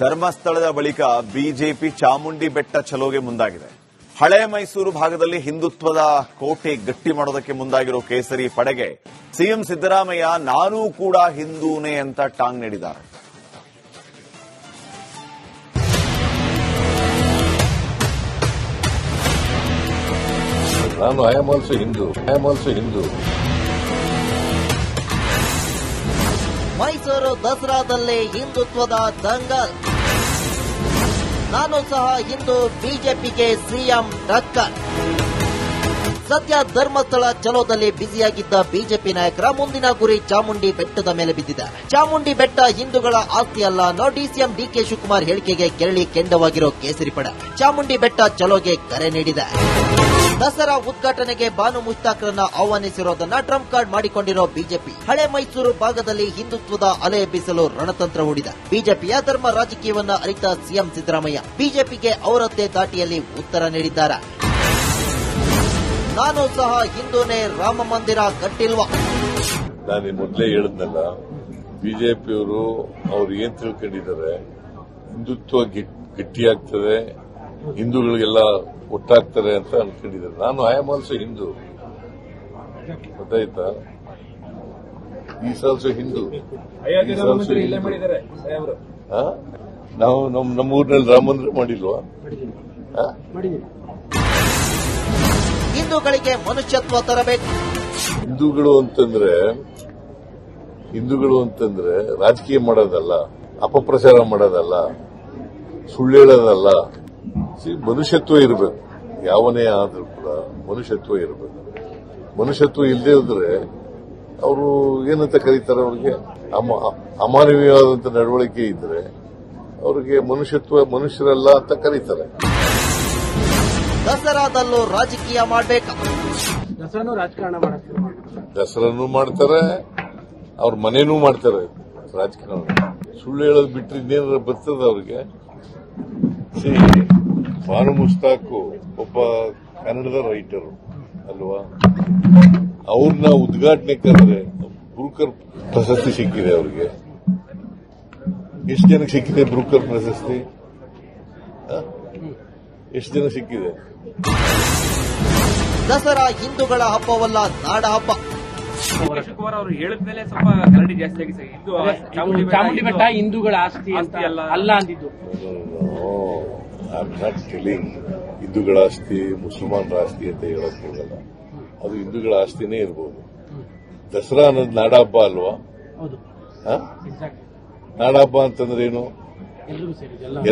ಧರ್ಮಸ್ಥಳದ ಬಳಿಕ ಬಿಜೆಪಿ ಚಾಮುಂಡಿ ಬೆಟ್ಟ ಚಲೋಗೆ ಮುಂದಾಗಿದೆ. ಹಳೆ ಮೈಸೂರು ಭಾಗದಲ್ಲಿ ಹಿಂದುತ್ವದ ಕೋಟೆ ಗಟ್ಟಿ ಮಾಡೋದಕ್ಕೆ ಮುಂದಾಗಿರೋ ಕೇಸರಿ ಪಡೆಗೆ ಸಿಎಂ ಸಿದ್ದರಾಮಯ್ಯ ನಾನೂ ಕೂಡ ಹಿಂದೂನೇ ಅಂತ ಟಾಂಗ್ ನೀಡಿದ್ದಾರೆ. ನಾನು I am also Hindu I am also Hindu Mysuru ದಸರಾದಲ್ಲಿ ಹಿಂದುತ್ವದ ದಂಗಲ್. ನಾನು ಸಹ ಇಂದು ಬಿಜೆಪಿಗೆ ಸಿಎಂ ಟಕ್ಕರ್ ಸದ್ಯ ಧರ್ಮಸ್ಥಳ ಚಲೋದಲ್ಲಿ ಬ್ಯುಸಿಯಾಗಿದ್ದ ಬಿಜೆಪಿ ನಾಯಕರ ಮುಂದಿನ ಗುರಿ ಚಾಮುಂಡಿ ಬೆಟ್ಟದ ಮೇಲೆ ಬಿದ್ದಿದೆ. ಚಾಮುಂಡಿ ಬೆಟ್ಟ ಹಿಂದೂಗಳ ಆಸ್ತಿ ಅಲ್ಲ ಡಿಸಿಎಂ ಡಿಕೆ ಶಿವಕುಮಾರ್ ಹೇಳಿಕೆಗೆ ಕೆರಳಿ ಕೆಂಡವಾಗಿರೋ ಕೇಸರಿ ಪಡೆ ಚಾಮುಂಡಿ ಬೆಟ್ಟ ಚಲೋಗೆ ಕರೆ ನೀಡಿದೆ. ದಸರಾ ಉದ್ಘಾಟನೆಗೆ ಬಾನು ಮುಸ್ತಾಕ್ರನ್ನ ಆಹ್ವಾನಿಸಿರೋದನ್ನ ಟ್ರಂಪ್ ಕಾರ್ಡ್ ಮಾಡಿಕೊಂಡಿರೋ ಬಿಜೆಪಿ. ಹಳೆ ಮೈಸೂರು ಭಾಗದಲ್ಲಿ ಹಿಂದುತ್ವದ ಅಲೆ ಎಬ್ಬಿಸಲು ರಣತಂತ್ರ ಹೂಡಿದ. ಬಿಜೆಪಿಯ ಧರ್ಮ ರಾಜಕೀಯವನ್ನ ಅರಿತ ಸಿಎಂ ಸಿದ್ದರಾಮಯ್ಯ ಬಿಜೆಪಿಗೆ ಅವರದ್ದೇ ದಾಟಿಯಲ್ಲಿ ಉತ್ತರ ನೀಡಿದ್ದಾರೆ. ನಾನು ಸಹ ಹಿಂದೂನೇ ರಾಮ ಮಂದಿರ ಕಟ್ಟಿಲ್ವಾ? ನಾನು ಮೊದಲೇ ಹೇಳಿದ್ನಲ್ಲ, ಬಿಜೆಪಿಯವರು ಅವ್ರು ಏನ್ ತಿಳ್ಕೊಂಡಿದ್ದಾರೆ? ಹಿಂದುತ್ವ ಗಟ್ಟಿಯಾಗ್ತದೆ, ಹಿಂದೂಗಳಿಗೆಲ್ಲ ಒಟ್ಟಾಗ್ತಾರೆ ಅಂತ ಅನ್ಕೊಂಡಿದ್ದಾರೆ ನಾನು ಐ ಆಮ್ ಆಲ್ಸೋ ಹಿಂದೂ ಗೊತ್ತಾಯ್ತಾ? Is also Hindu? ನಾವು ನಮ್ ನಮ್ಮ ಊರಿನಲ್ಲಿ ರಾಮ ಮಂದಿರ ಮಾಡಿಲ್ವಾ? ಆ? ಹಿಂದೂಗಳಿಗೆ ಮನುಷ್ಯತ್ವ ತರಬೇಕು. ಹಿಂದೂಗಳು ಅಂತಂದ್ರೆ ಹಿಂದೂಗಳು ಅಂತಂದ್ರೆ ರಾಜಕೀಯ ಮಾಡೋದಲ್ಲ ಅಪಪ್ರಚಾರ ಮಾಡೋದಲ್ಲ ಸುಳ್ಳು ಹೇಳೋದಲ್ಲ ಮನುಷ್ಯತ್ವ ಇರಬೇಕು. ಯಾವನೇ ಆದರೂ ಕೂಡ ಮನುಷ್ಯತ್ವ ಇರಬೇಕು. ಮನುಷ್ಯತ್ವ ಇಲ್ಲದೆ ಇದ್ರೆ ಅವರು ಏನಂತ ಕರೀತಾರೆ ಅವ್ರಿಗೆ? ಅಮ- ಅಮಾನವೀಯವಾದಂತ ನಡವಳಿಕೆ ಇದ್ರೆ ಅವರಿಗೆ ಮನುಷ್ಯತ್ವ ಮನುಷ್ಯರಲ್ಲ ಅಂತ ಕರೀತಾರೆ. ದಸರಾದಲ್ಲೂ ರಾಜಕೀಯ ಮಾಡಬೇಕು. ದಸರಾನು ರಾಜಕಾರಣ ಮಾಡಕ್ಕೆ ದಸರಾನು ಮಾಡ್ತಾರೆ ಅವ್ರ ಮನೇನೂ ಮಾಡ್ತಾರೆ ರಾಜಕೀಯ ಸುಳ್ಳು ಹೇಳೋದು ಬಿಟ್ಟರೆ ಇನ್ನೇನಾರ ಬರ್ತದೆ ಅವ್ರಿಗೆ? ಬಾನು ಮುಸ್ತಾಕು ಒಬ್ಬ ಕನ್ನಡದ ರೈಟರ್ ಅಲ್ವಾ? ಅವ್ರನ್ನ ಉದ್ಘಾಟನೆ ಕರೆದ್ರೆ ಬ್ರೂಕರ್ ಪ್ರಶಸ್ತಿ ಸಿಕ್ಕಿದೆ ಅವ್ರಿಗೆ. ಎಷ್ಟು ಜನಕ್ಕೆ ಸಿಕ್ಕಿದೆ ಬ್ರೂಕರ್ ಪ್ರಶಸ್ತಿ? ಎಷ್ಟು ಜನ ಸಿಕ್ಕಿದೆ? ದಸರಾ ಹಿಂದೂಗಳ ಹಬ್ಬವಲ್ಲ ನಾಡ ಹಬ್ಬ. ಅವರು ಹೇಳಿದ್ಮೇಲೆ ಸ್ವಲ್ಪ ಕರಡಿ ಜಾಸ್ತಿ ಆಗಿದೆ. ಹಿಂದೂ ಚಾಮುಂಡಿ ಬೆಟ್ಟ ಹಿಂದೂಗಳ ಆಸ್ತಿ ಅಂತ ಅಲ್ಲ. ಅಲ್ಲ ಅಂದಿದ್ದು. ಐ ನಾಟ್ ಟೆಲಿಂಗ್ ಹಿಂದೂಗಳ ಆಸ್ತಿ ಮುಸಲ್ಮಾನರ ಆಸ್ತಿ ಅಂತ ಹೇಳಕ್ ಹೋಗಲ್ಲ ಅದು ಹಿಂದೂಗಳ ಆಸ್ತಿನೇ ಇರ್ಬೋದು. ದಸರಾ ಅನ್ನೋದು ನಾಡಹಬ್ಬ ಅಲ್ವಾ? ನಾಡಹಬ್ಬ ಅಂತಂದ್ರೆ ಏನು?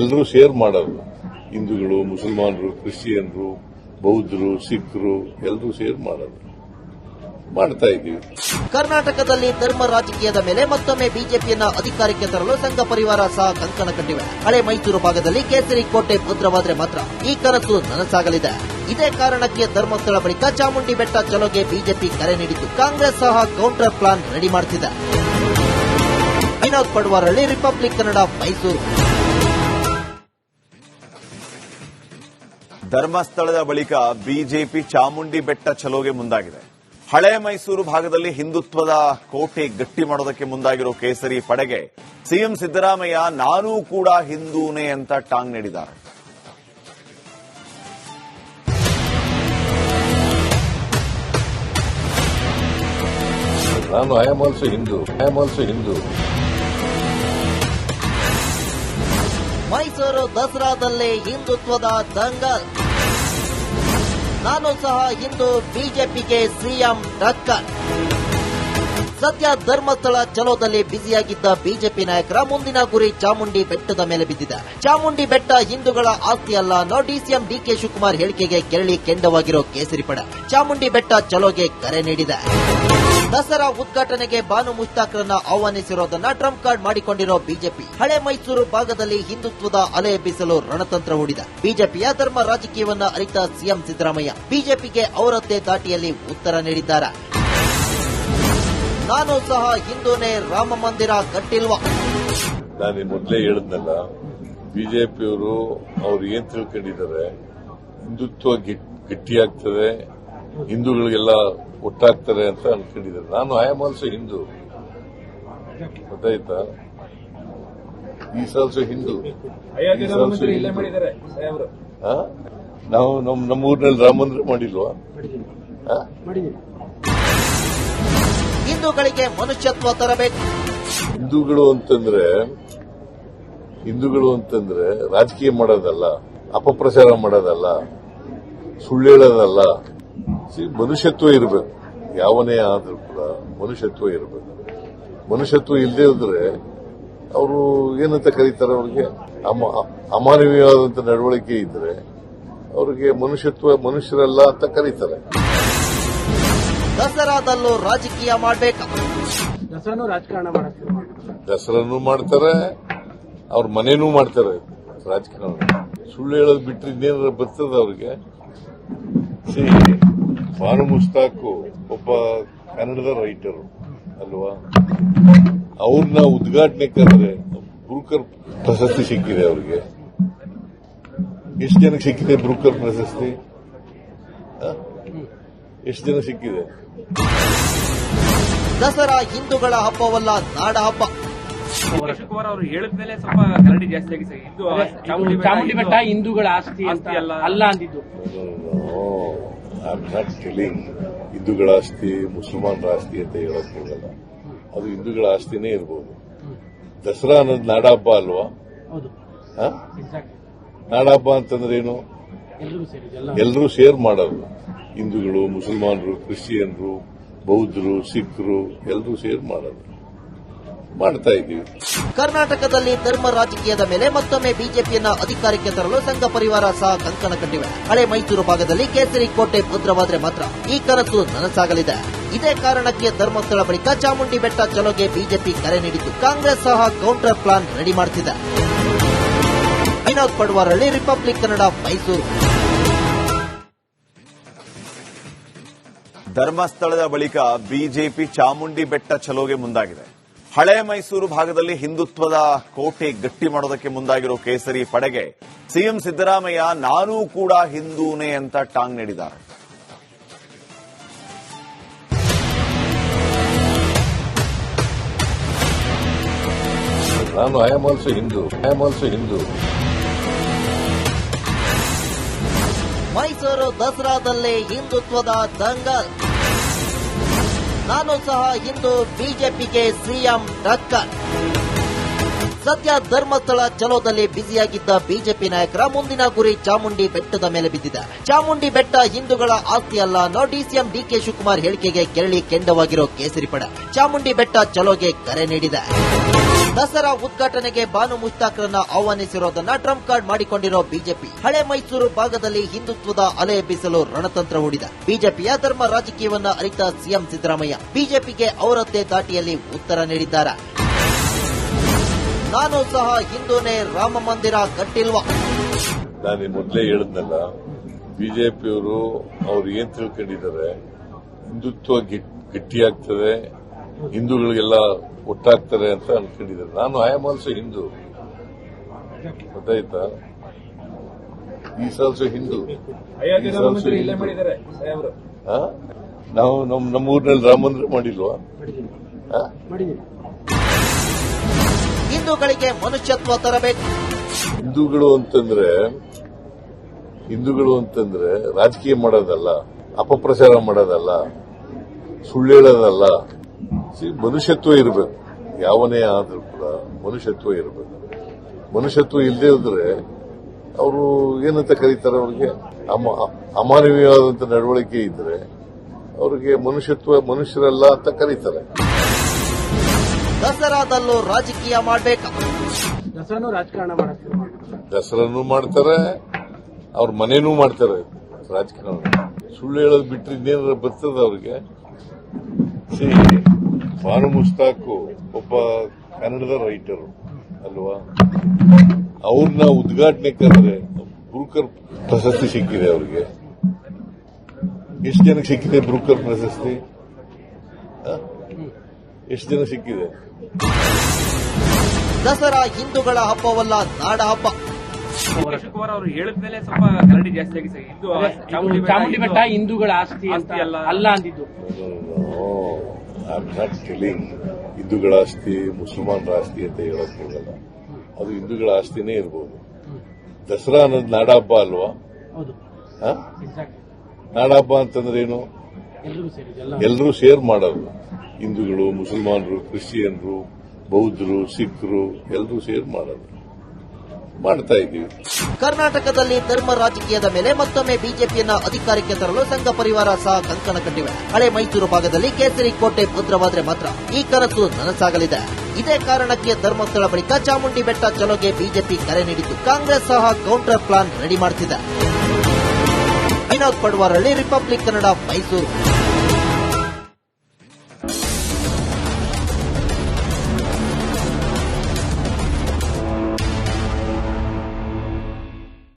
ಎಲ್ಲರೂ ಶೇರ್ ಮಾಡೋದು. ಹಿಂದೂಗಳು ಮುಸಲ್ಮಾನರು ಕ್ರಿಶ್ಚಿಯನ್ರು ಬೌದ್ಧರು ಸಿಖ್ರು ಎಲ್ಲರೂ ಶೇರ್ ಮಾಡೋದು. ಮಾಡ್ತಾ ಇದ್ದೀವಿ. ಕರ್ನಾಟಕದಲ್ಲಿ ಧರ್ಮ ರಾಜಕೀಯದ ಮೇಲೆ ಮತ್ತೊಮ್ಮೆ ಬಿಜೆಪಿಯನ್ನ ಅಧಿಕಾರಕ್ಕೆ ತರಲು ಸಂಘ ಪರಿವಾರ ಸಹ ಕಂಕಣ ಕಟ್ಟಿವೆ. ಹಳೆ ಮೈಸೂರು ಭಾಗದಲ್ಲಿ ಕೇಸರಿ ಕೋಟೆ ಭದ್ರವಾದ್ರೆ ಮಾತ್ರ ಈ ಕನಸು ನನಸಾಗಲಿದೆ. ಇದೇ ಕಾರಣಕ್ಕೆ ಧರ್ಮಸ್ಥಳ ಬಳಿಕ ಚಾಮುಂಡಿ ಬೆಟ್ಟ ಚಲೋಗೆ ಬಿಜೆಪಿ ಕರೆ ನೀಡಿದ್ದು ಕಾಂಗ್ರೆಸ್ ಸಹ ಕೌಂಟರ್ ಪ್ಲಾನ್ ರೆಡಿ ಮಾಡುತ್ತಿದೆ ವಿನೋದ್ ಪಡ್ವಾರಳ್ಳಿ ರಿಪಬ್ಲಿಕ್ ಕನ್ನಡ ಮೈಸೂರು ಧರ್ಮಸ್ಥಳದ ಬಳಿಕ ಬಿಜೆಪಿ ಚಾಮುಂಡಿ ಬೆಟ್ಟ ಚಲೋಗೆ ಮುಂದಾಗಿದೆ. ಹಳೆ ಮೈಸೂರು ಭಾಗದಲ್ಲಿ ಹಿಂದುತ್ವದ ಕೋಟೆ ಗಟ್ಟಿ ಮಾಡೋದಕ್ಕೆ ಮುಂದಾಗಿರೋ ಕೇಸರಿ ಪಡೆಗೆ ಸಿಎಂ ಸಿದ್ದರಾಮಯ್ಯ ನಾನೂ ಕೂಡ ಹಿಂದೂನೇ ಅಂತ ಟಾಂಗ್ ನೀಡಿದ್ದಾರೆ. ನಾನು I am also Hindu I am also Hindu Mysuru ದಸರಾದಲ್ಲಿ ಹಿಂದುತ್ವದ ದಂಗಲ್. ನಾನು ಸಹ ಇಂದು ಬಿಜೆಪಿಗೆ ಸಿಎಂ ಟಕ್ಕರ್ ಸದ್ಯ ಧರ್ಮಸ್ಥಳ ಚಲೋದಲ್ಲಿ ಬ್ಯುಸಿಯಾಗಿದ್ದ ಬಿಜೆಪಿ ನಾಯಕರ ಮುಂದಿನ ಗುರಿ ಚಾಮುಂಡಿ ಬೆಟ್ಟದ ಮೇಲೆ ಬಿದ್ದಿದೆ. ಚಾಮುಂಡಿ ಬೆಟ್ಟ ಹಿಂದೂಗಳ ಆಸ್ತಿ ಅಲ್ಲ ಡಿಸಿಎಂ ಡಿಕೆ ಶಿವಕುಮಾರ್ ಹೇಳಿಕೆಗೆ ಕೆರಳಿ ಕೆಂಡವಾಗಿರೋ ಕೇಸರಿ ಪಡೆ ಚಾಮುಂಡಿ ಬೆಟ್ಟ ಚಲೋಗೆ ಕರೆ ನೀಡಿದೆ. ದಸರಾ ಉದ್ಘಾಟನೆಗೆ ಬಾನು ಮುಷ್ತಾಕ್ರನ್ನ ಆಹ್ವಾನಿಸಿರೋದನ್ನ ಟ್ರಂಪ್ ಕಾರ್ಡ್ ಮಾಡಿಕೊಂಡಿರೋ ಬಿಜೆಪಿ. ಹಳೆ ಮೈಸೂರು ಭಾಗದಲ್ಲಿ ಹಿಂದುತ್ವದ ಅಲೆ ಎಬ್ಬಿಸಲು ರಣತಂತ್ರ ಹೂಡಿದ. ಬಿಜೆಪಿಯ ಧರ್ಮ ರಾಜಕೀಯವನ್ನ ಅರಿತ ಸಿಎಂ ಸಿದ್ದರಾಮಯ್ಯ ಬಿಜೆಪಿಗೆ ಅವರದ್ದೇ ದಾಟಿಯಲ್ಲಿ ಉತ್ತರ ನೀಡಿದ್ದಾರೆ. ನಾನು ಸಹ ಹಿಂದೂನೇ ರಾಮ ಮಂದಿರ ಕಟ್ಟಿಲ್ವಾ? ನಾನು ಮೊದಲೇ ಹೇಳಿದ್ನಲ್ಲ, ಬಿಜೆಪಿಯವರು ಅವ್ರು ಏನ್ ತಿಳ್ಕೊಂಡಿದ್ದಾರೆ? ಹಿಂದುತ್ವ ಗಟ್ಟಿಯಾಗ್ತದೆ. ಹಿಂದೂಗಳಿಗೆಲ್ಲ ಒಟ್ಟಾಗ್ತಾರೆ ಅಂತ ಅನ್ಕೊಂಡಿದ್ದಾರೆ. ನಾನು ಐ ಆಮ್ ಆಲ್ಸೋ ಹಿಂದೂ ಗೊತ್ತಾಯ್ತಾ? Is also Hindu? ನಾವು ನಮ್ ನಮ್ಮ ಊರಿನಲ್ಲಿ ರಾಮ ಮಂದಿರ ಮಾಡಿಲ್ವಾ? ಹಿಂದೂಗಳಿಗೆ ಮನುಷ್ಯತ್ವ ತರಬೇಕು. ಹಿಂದೂಗಳು ಅಂತಂದ್ರೆ ಹಿಂದೂಗಳು ಅಂತಂದ್ರೆ ರಾಜಕೀಯ ಮಾಡೋದಲ್ಲ ಅಪಪ್ರಚಾರ ಮಾಡೋದಲ್ಲ ಸುಳ್ಳು ಹೇಳೋದಲ್ಲ ಸಿ ಮನುಷ್ಯತ್ವ ಇರಬೇಕು. ಯಾವನೇ ಆದರೂ ಕೂಡ ಮನುಷ್ಯತ್ವ ಇರಬೇಕು. ಮನುಷ್ಯತ್ವ ಇಲ್ಲದೆ ಇದ್ರೆ ಅವರು ಏನಂತ ಕರೀತಾರೆ ಅವ್ರಿಗೆ? ಅಮ- ಅಮಾನವೀಯವಾದಂತ ನಡವಳಿಕೆ ಇದ್ರೆ ಅವರಿಗೆ ಮನುಷ್ಯತ್ವ ಮನುಷ್ಯರಲ್ಲ ಅಂತ ಕರೀತಾರೆ. ದಸರಾದಲ್ಲೂ ರಾಜಕೀಯ ಮಾಡಬೇಕು. ದಸರಾನು ರಾಜಕಾರಣ ಮಾಡಕ್ಕೆ ಶುರು ಮಾಡ್ತಾರೆ. ದಸರಾನು ಮಾಡ್ತಾರೆ ಅವ್ರ ಮನೇನೂ ಮಾಡ್ತಾರೆ ರಾಜಕಾರಣ. ಸುಳ್ಳು ಹೇಳೋದು ಬಿಟ್ಟರೆ ಇನ್ನೇನಾರ ಬರ್ತದ ಅವ್ರಿಗೆ? ಭಾನು ಮುಸ್ತಾಕು ಒಬ್ಬ ಕನ್ನಡದ ರೈಟರು ಅಲ್ವಾ? ಅವ್ರನ್ನ ಉದ್ಘಾಟನೆ ಕರೆದ್ರೆ ಬ್ರೂಕರ್ ಪ್ರಶಸ್ತಿ ಸಿಕ್ಕಿದೆ ಅವ್ರಿಗೆ. ಎಷ್ಟು ಜನಕ್ಕೆ ಸಿಕ್ಕಿದೆ ಬ್ರೂಕರ್ ಪ್ರಶಸ್ತಿ? ಎಷ್ಟು ಜನ ಸಿಕ್ಕಿದೆ? ದಸರಾ ಹಿಂದೂಗಳ ಹಬ್ಬವಲ್ಲ ನಾಡ ಹಬ್ಬ. ಶುಕ್ರವಾರ ಅವರು ಹೇಳಿದ್ಮೇಲೆ ಸ್ವಲ್ಪ ಗಲಾಟೆ ಜಾಸ್ತಿ ಆಗಿದೆ. ಹಿಂದೂ ಚಾಮುಂಡಿ ಬೆಟ್ಟ ಚಾಮುಂಡಿ ಬೆಟ್ಟ ಹಿಂದೂಗಳ ಆಸ್ತಿ ಅಂತ ಅಲ್ಲ. ಅಲ್ಲ ಅಂದಿದ್ದು. ಐ ಆಮ್ ನಾಟ್ ಟೆಲಿಂಗ್ ಹಿಂದೂಗಳ ಆಸ್ತಿ ಮುಸಲ್ಮಾನರ ಆಸ್ತಿ ಅಂತ ಹೇಳಕ್ ಹೋಗಲ್ಲ ಅದು ಹಿಂದೂಗಳ ಆಸ್ತಿನೇ ಇರ್ಬೋದು. ದಸರಾ ಅನ್ನೋದು ನಾಡಹಬ್ಬ ಅಲ್ವಾ? ನಾಡಹಬ್ಬ ಅಂತಂದ್ರೆ ಏನು? ಎಲ್ಲರೂ ಶೇರ್ ಮಾಡೋದು. ಹಿಂದೂಗಳು ಮುಸಲ್ಮಾನರು ಕ್ರಿಶ್ಚಿಯನ್ರು ಬೌದ್ಧರು ಸಿಖ್ರು ಎಲ್ಲರೂ ಶೇರ್ ಮಾಡೋದು. ಮಾಡ್ತಾ ಇದ್ದೀವಿ. ಕರ್ನಾಟಕದಲ್ಲಿ ಧರ್ಮ ರಾಜಕೀಯದ ಮೇಲೆ ಮತ್ತೊಮ್ಮೆ ಬಿಜೆಪಿಯನ್ನ ಅಧಿಕಾರಕ್ಕೆ ತರಲು ಸಂಘ ಪರಿವಾರ ಸಹ ಕಂಕಣ ಕಟ್ಟಿವೆ. ಹಳೆ ಮೈಸೂರು ಭಾಗದಲ್ಲಿ ಕೇಸರಿ ಕೋಟೆ ಭದ್ರವಾದ್ರೆ ಮಾತ್ರ ಈ ಕನಸು ನನಸಾಗಲಿದೆ. ಇದೇ ಕಾರಣಕ್ಕೆ ಧರ್ಮಸ್ಥಳ ಬಳಿಕ ಚಾಮುಂಡಿ ಬೆಟ್ಟ ಚಲೋಗೆ ಬಿಜೆಪಿ ಕರೆ ನೀಡಿತು ಕಾಂಗ್ರೆಸ್ ಸಹ ಕೌಂಟರ್ ಪ್ಲಾನ್ ರೆಡಿ ಮಾಡ್ತಿದೆ. ವಿನೋದ್ ಪಡ್ವಾರಳ್ಳಿ ರಿಪಬ್ಲಿಕ್ ಕನ್ನಡ ಮೈಸೂರು ಧರ್ಮಸ್ಥಳದ ಬಳಿಕ ಬಿಜೆಪಿ ಚಾಮುಂಡಿ ಬೆಟ್ಟ ಚಲೋಗೆ ಮುಂದಾಗಿದೆ. ಹಳೆ ಮೈಸೂರು ಭಾಗದಲ್ಲಿ ಹಿಂದುತ್ವದ ಕೋಟೆ ಗಟ್ಟಿ ಮಾಡೋದಕ್ಕೆ ಮುಂದಾಗಿರೋ ಕೇಸರಿ ಪಡೆಗೆ ಸಿಎಂ ಸಿದ್ದರಾಮಯ್ಯ ನಾನೂ ಕೂಡ ಹಿಂದೂನೇ ಅಂತ ಟಾಂಗ್ ನೀಡಿದ್ದಾರೆ. ನಾನು I am also Hindu I am also Hindu Mysuru ದಸರಾದಲ್ಲಿ ಹಿಂದುತ್ವದ ದಂಗಲ್. ನಾನು ಸಹ ಹಿಂದೂ ಬಿಜೆಪಿಗೆ ಸಿಎಂ ಟಕ್ಕರ್ ಸದ್ಯ ಧರ್ಮಸ್ಥಳ ಚಲೋದಲ್ಲಿ ಬ್ಯುಸಿಯಾಗಿದ್ದ ಬಿಜೆಪಿ ನಾಯಕರ ಮುಂದಿನ ಗುರಿ ಚಾಮುಂಡಿ ಬೆಟ್ಟದ ಮೇಲೆ ಬಿದ್ದಿದೆ. ಚಾಮುಂಡಿ ಬೆಟ್ಟ ಹಿಂದೂಗಳ ಆಸ್ತಿ ಅಲ್ಲ ಡಿಸಿಎಂ ಡಿಕೆ ಶಿವಕುಮಾರ್ ಹೇಳಿಕೆಗೆ ಕೆರಳಿ ಕೆಂಡವಾಗಿರೋ ಕೇಸರಿ ಪಡೆ ಚಾಮುಂಡಿ ಬೆಟ್ಟ ಚಲೋಗೆ ಕರೆ ನೀಡಿದೆ. ದಸರಾ ಉದ್ಘಾಟನೆಗೆ ಬಾನು ಮುಸ್ತಾಕ್ರನ್ನ ಆಹ್ವಾನಿಸಿರೋದನ್ನ ಟ್ರಂಪ್ ಕಾರ್ಡ್ ಮಾಡಿಕೊಂಡಿರೋ ಬಿಜೆಪಿ. ಹಳೆ ಮೈಸೂರು ಭಾಗದಲ್ಲಿ ಹಿಂದುತ್ವದ ಅಲೆ ಎಬ್ಬಿಸಲು ರಣತಂತ್ರ ಹೂಡಿದೆ. ಬಿಜೆಪಿಯ ಧರ್ಮ ರಾಜಕೀಯವನ್ನ ಅರಿತ ಸಿಎಂ ಸಿದ್ದರಾಮಯ್ಯ ಬಿಜೆಪಿಗೆ ಅವರದ್ದೇ ದಾಟಿಯಲ್ಲಿ ಉತ್ತರ ನೀಡಿದ್ದಾರೆ. ನಾನು ಸಹ ಹಿಂದೂನೇ ರಾಮ ಮಂದಿರ ಕಟ್ಟಿಲ್ವಾ? ನಾನು ಮೊದಲೇ ಹೇಳಿದ್ನಲ್ಲ, ಬಿಜೆಪಿಯವರು ಅವ್ರು ಏನ್ ತಿಳ್ಕೊಂಡಿದ್ದಾರೆ? ಹಿಂದುತ್ವ ಗಟ್ಟಿಯಾಗ್ತದೆ ಹಿಂದೂಗಳಿಗೆಲ್ಲ ಒಟ್ಟಾಗ್ತಾರೆ ಅಂತ ಅನ್ಕೊಂಡಿದ್ದಾರೆ. ನಾನು ಐ ಆಮ್ ಆಲ್ಸೋ ಹಿಂದೂ ಗೊತ್ತಾಯ್ತಾ? Is also Hindu? ನಾವು ನಮ್ ನಮ್ಮ ಊರಿನಲ್ಲಿ ರಾಮ ಮಂದಿರ ಮಾಡಿಲ್ವಾ? ಹಿಂದೂಗಳಿಗೆ ಮನುಷ್ಯತ್ವ ತರಬೇಕು. ಹಿಂದೂಗಳು ಅಂತಂದ್ರೆ ಹಿಂದೂಗಳು ಅಂತಂದ್ರೆ ರಾಜಕೀಯ ಮಾಡೋದಲ್ಲ ಅಪಪ್ರಚಾರ ಮಾಡೋದಲ್ಲ ಸುಳ್ಳು ಹೇಳೋದಲ್ಲ ಮನುಷ್ಯತ್ವ ಇರಬೇಕು. ಯಾವನೇ ಆದರೂ ಕೂಡ ಮನುಷ್ಯತ್ವ ಇರಬೇಕು. ಮನುಷ್ಯತ್ವ ಇಲ್ಲದೆ ಇದ್ರೆ ಅವರು ಏನಂತ ಕರೀತಾರೆ ಅವ್ರಿಗೆ? ಅಮ- ಅಮಾನವೀಯವಾದಂತ ನಡವಳಿಕೆ ಇದ್ರೆ ಅವರಿಗೆ ಮನುಷ್ಯತ್ವ ಮನುಷ್ಯರಲ್ಲ ಅಂತ ಕರೀತಾರೆ. ದಸರಾದಲ್ಲೂ ರಾಜಕೀಯ ಮಾಡಬೇಕು. ಮಾಡ್ತಾರೆ. ದಸರಾನು ಮಾಡ್ತಾರೆ ಅವ್ರ ಮನೇನೂ ಮಾಡ್ತಾರೆ ರಾಜಕೀಯ ಸುಳ್ಳು ಹೇಳೋದು ಬಿಟ್ಟರೆ ಇನ್ನೇನಾರ ಬರ್ತದ ಅವ್ರಿಗೆ? ಭಾನು ಮುಸ್ತಾಕು ಒಬ್ಬ ಕನ್ನಡದ ರೈಟರು ಅಲ್ವಾ? ಅವ್ರನ್ನ ಉದ್ಘಾಟನೆ ಕರೆದ್ರೆ ಬ್ರೂಕರ್ ಪ್ರಶಸ್ತಿ ಸಿಕ್ಕಿದೆ ಅವ್ರಿಗೆ. ಎಷ್ಟು ಜನಕ್ಕೆ ಸಿಕ್ಕಿದೆ ಬ್ರೂಕರ್ ಪ್ರಶಸ್ತಿ? ಎಷ್ಟು ಜನ ಸಿಕ್ಕಿದೆ? ದಸರಾ ಹಿಂದೂಗಳ ಹಬ್ಬವಲ್ಲ ನಾಡ ಹಬ್ಬ. ಶಿವಕುಮಾರ್ ಅವರು ಹೇಳಿದ್ಮೇಲೆ ಸ್ವಲ್ಪ ಗಲಾಟೆ ಜಾಸ್ತಿ ಆಗಿದೆ ಹಿಂದೂ ಚಾಮುಂಡಿ ಬೆಟ್ಟ. ಹಿಂದೂಗಳ ಆಸ್ತಿ ಅಂತ ಅಲ್ಲ. ಅಲ್ಲ ಅಂದಿದ್ದು. ನಾಟ್ ಹಿಂದೂಗಳ ಆಸ್ತಿ ಮುಸಲ್ಮಾನರ ಆಸ್ತಿ ಅಂತ ಹೇಳಕ್ ಹೋಗಲ್ಲ. ಅದು ಹಿಂದೂಗಳ ಆಸ್ತಿನೇ ಇರ್ಬೋದು. ದಸರಾ ಅನ್ನೋದು ನಾಡಹಬ್ಬ ಅಲ್ವಾ? ಆ? ನಾಡಹಬ್ಬ ಅಂತಂದ್ರೆ ಏನು? ಎಲ್ಲರೂ ಶೇರ್ ಮಾಡೋದು. ಹಿಂದೂಗಳು ಮುಸಲ್ಮಾನರು ಕ್ರಿಶ್ಚಿಯನ್ರು ಬೌದ್ಧರು ಸಿಖ್ರು ಎಲ್ಲರೂ ಶೇರ್ ಮಾಡೋದು. ಮಾಡ್ತಾ ಇದ್ದೀವಿ. ಕರ್ನಾಟಕದಲ್ಲಿ ಧರ್ಮ ರಾಜಕೀಯದ ಮೇಲೆ ಮತ್ತೊಮ್ಮೆ ಬಿಜೆಪಿಯನ್ನ ಅಧಿಕಾರಕ್ಕೆ ತರಲು ಸಂಘ ಪರಿವಾರ ಸಹ ಕಂಕಣ ಕಟ್ಟಿವೆ. ಹಳೆ ಮೈಸೂರು ಭಾಗದಲ್ಲಿ ಕೇಸರಿ ಕೋಟೆ ಭದ್ರವಾದ್ರೆ ಮಾತ್ರ ಈ ಕನಸು ನನಸಾಗಲಿದೆ. ಇದೇ ಕಾರಣಕ್ಕೆ ಧರ್ಮಸ್ಥಳ ಬಳಿಕ ಚಾಮುಂಡಿ ಬೆಟ್ಟ ಚಲೋಗೆ ಬಿಜೆಪಿ ಕರೆ ನೀಡಿದ್ದು ಕಾಂಗ್ರೆಸ್ ಸಹ ಕೌಂಟರ್ ಪ್ಲಾನ್ ರೆಡಿ ಮಾಡ್ತಿದೆ. ವಿನೋದ್ ಪಡ್ವಾರಳ್ಳಿ ರಿಪಬ್ಲಿಕ್ ಕನ್ನಡ ಮೈಸೂರು.